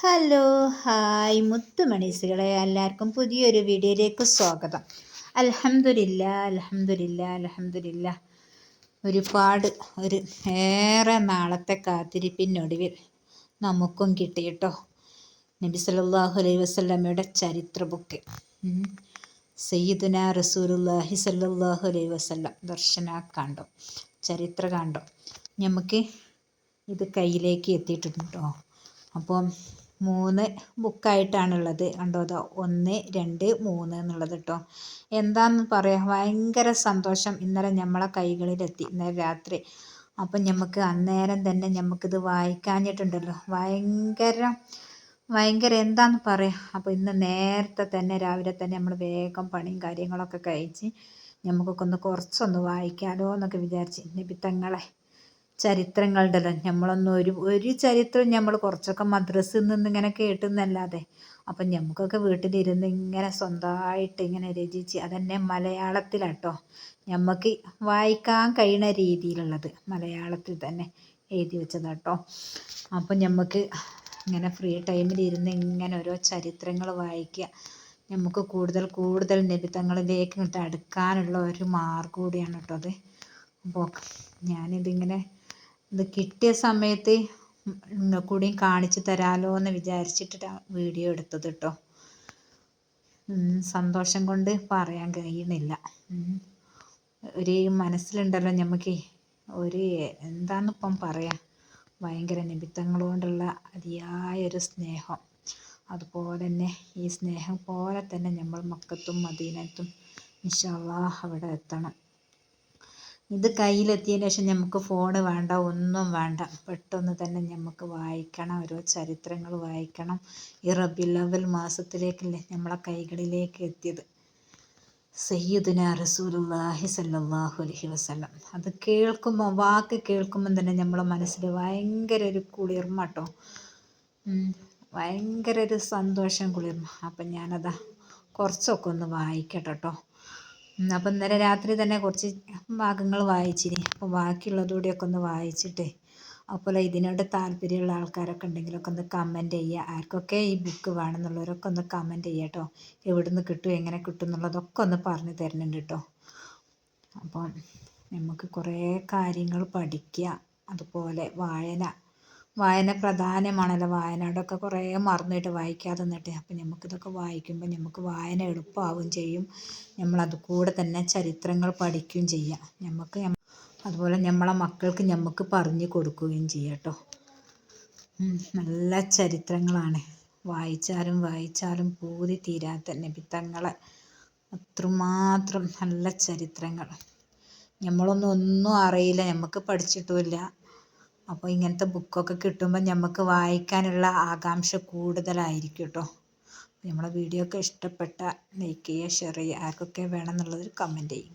Hello hi മുത്തുമണീസുകളെ എല്ലാവർക്കും പുതിയൊരു വീഡിയോയിലേക്ക് സ്വാഗതം. അലഹമില്ല അലഹമില്ല അലഹമില്ല ഒരുപാട് ഒരു ഏറെ നാളത്തെ കാത്തിരിപ്പിനൊടുവിൽ നമുക്കും കിട്ടിയിട്ടോ നബി സല്ലാഹു അലൈഹി വസ്ലമയുടെ ചരിത്ര ബുക്ക്. സയ്യിദുന റസൂലുല്ലാഹി സല്ലാഹു അലൈഹി വസ്ലം ദർശന കാണ്ടോ? ചരിത്ര കാണ്ടോ? നമുക്ക് ഇത് കയ്യിലേക്ക് എത്തിയിട്ടുണ്ട് അപ്പം മൂന്ന് ബുക്കായിട്ടാണുള്ളത്. കണ്ടോ അതോ ഒന്ന് രണ്ട് മൂന്ന് എന്നുള്ളത് കേട്ടോ എന്താന്ന് പറയാം ഭയങ്കര സന്തോഷം ഇന്നലെ നമ്മളെ കൈകളിലെത്തി ഇന്നലെ രാത്രി. അപ്പം നമുക്ക് അന്നേരം തന്നെ നമുക്കിത് വായിക്കാഞ്ഞിട്ടുണ്ടല്ലോ. ഭയങ്കര ഭയങ്കര എന്താന്ന് പറയാം. അപ്പോൾ ഇന്ന് നേരത്തെ തന്നെ രാവിലെ തന്നെ നമ്മൾ വേഗം പണിയും കാര്യങ്ങളൊക്കെ കഴിച്ച് നമുക്കൊക്കെ ഒന്ന് കുറച്ചൊന്ന് വായിക്കാലോ എന്നൊക്കെ വിചാരിച്ച് നിബിത്തങ്ങളെ ചരിത്രങ്ങളുണ്ടല്ലോ നമ്മളൊന്നും ഒരു ഒരു ചരിത്രം നമ്മൾ കുറച്ചൊക്കെ മദ്രസിൽ നിന്ന് ഇങ്ങനെ കേട്ടെന്നല്ലാതെ. അപ്പം നമുക്കൊക്കെ വീട്ടിലിരുന്ന് ഇങ്ങനെ സ്വന്തമായിട്ട് ഇങ്ങനെ രചിച്ച് അതന്നെ മലയാളത്തിലാട്ടോ. നമുക്ക് വായിക്കാൻ കഴിയുന്ന രീതിയിലുള്ളത് മലയാളത്തിൽ തന്നെ എഴുതി വെച്ചതാട്ടോ. അപ്പം നമുക്ക് ഇങ്ങനെ ഫ്രീ ടൈമിൽ ഇരുന്ന് ഇങ്ങനെ ഓരോ ചരിത്രങ്ങൾ വായിക്കുക. നമുക്ക് കൂടുതൽ കൂടുതൽ നിബിത്തങ്ങളിലേക്ക് ഇങ്ങോട്ട് അടുക്കാനുള്ള ഒരു മാർഗം കൂടിയാണ് കേട്ടോ അത്. അപ്പോൾ ഞാനിതിങ്ങനെ ഇത് കിട്ടിയ സമയത്ത് കൂടി കാണിച്ചു തരാലോ എന്ന് വിചാരിച്ചിട്ടാണ് വീഡിയോ എടുത്തത് കേട്ടോ സന്തോഷം കൊണ്ട് പറയാൻ കഴിയുന്നില്ല. ഒരു മനസ്സിലുണ്ടല്ലോ നമുക്ക് ഒരു എന്താന്നിപ്പം പറയാം? ഭയങ്കര നിമിത്തങ്ങൾ കൊണ്ടുള്ള അതിയായ ഒരു സ്നേഹം. അതുപോലെ തന്നെ ഈ സ്നേഹം പോലെ തന്നെ നമ്മൾ മക്കത്തും മദീനത്തും ഇൻഷാല്ലാ അവിടെ എത്തണം. ഇത് കയ്യിലെത്തിയതിന് ശേഷം നമുക്ക് ഫോൺ വേണ്ട ഒന്നും വേണ്ട. പെട്ടെന്ന് തന്നെ നമുക്ക് വായിക്കണം ഓരോ ചരിത്രങ്ങൾ വായിക്കണം. ഈ റബിലവൽ മാസത്തിലേക്കല്ലേ നമ്മളെ കൈകളിലേക്ക് എത്തിയത്. സയ്യിദുന റസൂലുല്ലാഹി സല്ലാഹു അലഹി വസ്ലം അത് കേൾക്കുമ്പോൾ വാക്ക് കേൾക്കുമ്പോൾ തന്നെ നമ്മളെ മനസ്സിൽ ഭയങ്കര ഒരു കുളിർമ കേട്ടോ ഭയങ്കര ഒരു സന്തോഷം കുളിർമ. അപ്പം ഞാനതാ കുറച്ചൊക്കെ ഒന്ന് വായിക്കട്ടെ കേട്ടോ അപ്പം ഇന്നലെ രാത്രി തന്നെ കുറച്ച് ഭാഗങ്ങൾ വായിച്ചിനി. അപ്പോൾ ബാക്കിയുള്ളതുകൂടിയൊക്കെ ഒന്ന് വായിച്ചിട്ട് അതുപോലെ ഇതിനോട് താല്പര്യമുള്ള ആൾക്കാരൊക്കെ ഉണ്ടെങ്കിലൊക്കെ ഒന്ന് കമന്റ് ചെയ്യുക. ആർക്കൊക്കെ ഈ ബുക്ക് വേണമെന്നുള്ളവരൊക്കെ ഒന്ന് കമന്റ് ചെയ്യുക കേട്ടോ എവിടെ നിന്ന് കിട്ടും എങ്ങനെ കിട്ടും എന്നുള്ളതൊക്കെ ഒന്ന് പറഞ്ഞു തരുന്നുണ്ട് കേട്ടോ അപ്പം നമുക്ക് കുറേ കാര്യങ്ങൾ പഠിക്കുക. അതുപോലെ വായന. വായന പ്രധാനമാണല്ലോ. വായനയോടൊക്കെ കുറേ മറന്നിട്ട് വായിക്കാതെ നിന്നിട്ട് അപ്പം നമുക്കിതൊക്കെ വായിക്കുമ്പോൾ നമുക്ക് വായന എളുപ്പമാവുകയും ചെയ്യും. നമ്മളത് കൂടെ തന്നെ ചരിത്രങ്ങൾ പഠിക്കുകയും ചെയ്യാം. നമുക്ക് അതുപോലെ നമ്മളെ മക്കൾക്ക് നമുക്ക് പറഞ്ഞു കൊടുക്കുകയും ചെയ്യാം കേട്ടോ. നല്ല ചരിത്രങ്ങളാണ്. വായിച്ചാലും വായിച്ചാലും പൂതി തീരാത്ത നബിത്തങ്ങളെ അത്രമാത്രം നല്ല ചരിത്രങ്ങൾ. നമ്മളൊന്നും ഒന്നും അറിയില്ല. നമുക്ക് പഠിച്ചിട്ടുമില്ല അപ്പോൾ ഇങ്ങനത്തെ ബുക്കൊക്കെ കിട്ടുമ്പോൾ നമുക്ക് വായിക്കാനുള്ള ആകാംക്ഷ കൂടുതലായിരിക്കും കേട്ടോ നമ്മളെ വീഡിയോ ഒക്കെ ഇഷ്ടപ്പെട്ട ലൈക്ക് ചെയ്യുക ഷെയർ ചെയ്യുക ആർക്കൊക്കെ വേണമെന്നുള്ളത് കമന്റ് ചെയ്യും